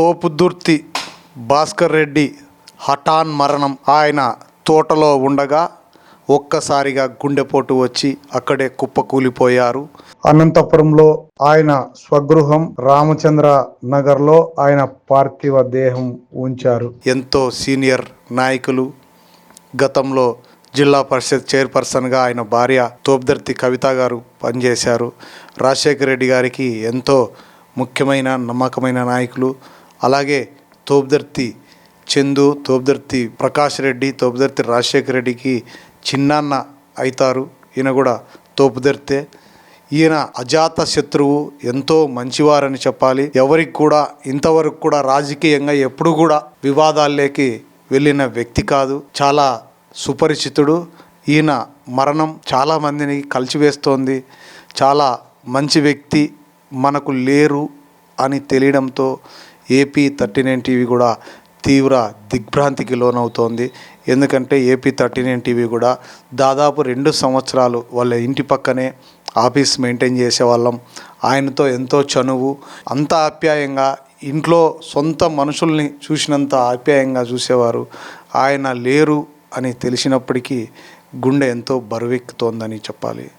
తోపుదుర్తి భాస్కర్ రెడ్డి హఠాన్ మరణం ఆయన తోటలో ఉండగా ఒక్కసారిగా గుండెపోటు వచ్చి అక్కడే కుప్పకూలిపోయారు. అనంతపురంలో ఆయన స్వగృహం రామచంద్ర నగర్లో ఆయన పార్థివ దేహం ఉంచారు. ఎంతో సీనియర్ నాయకులు. గతంలో జిల్లా పరిషత్ చైర్పర్సన్గా ఆయన భార్య తోపుదర్తి కవిత గారు పనిచేశారు. రాజశేఖర రెడ్డి గారికి ఎంతో ముఖ్యమైన నమ్మకమైన నాయకులు. అలాగే తోపుదర్తి చందు తోపుదర్తి ప్రకాష్ రెడ్డి తోపుదర్తి రాజశేఖర రెడ్డికి చిన్నాన్న అవుతారు ఈయన కూడా తోపుదర్తే. ఈయన అజాత శత్రువు ఎంతో మంచివారని చెప్పాలి. ఎవరికి కూడా ఇంతవరకు కూడా రాజకీయంగా ఎప్పుడు కూడా వివాదాల్లోకి వెళ్ళిన వ్యక్తి కాదు. చాలా సుపరిచితుడు. ఈయన మరణం చాలామందిని కలిచివేస్తోంది చాలా మంచి వ్యక్తి మనకు లేరు అని తెలియడంతో ఏపీ థర్టీ నైన్ టీవీ కూడా తీవ్ర దిగ్భ్రాంతికి లోనవుతోంది. ఎందుకంటే ఏపీ థర్టీ నైన్ టీవీ కూడా దాదాపు రెండు సంవత్సరాలు వాళ్ళ ఇంటి పక్కనే ఆఫీస్ మెయింటైన్ చేసేవాళ్ళం. ఆయనతో ఎంతో చనువు అంత ఆప్యాయంగా ఇంట్లో సొంత మనుషుల్ని చూసినంత ఆప్యాయంగా చూసేవారు. ఆయన లేరు అని తెలిసినప్పటికీ గుండె ఎంతో బరువెక్కుతోందని చెప్పాలి.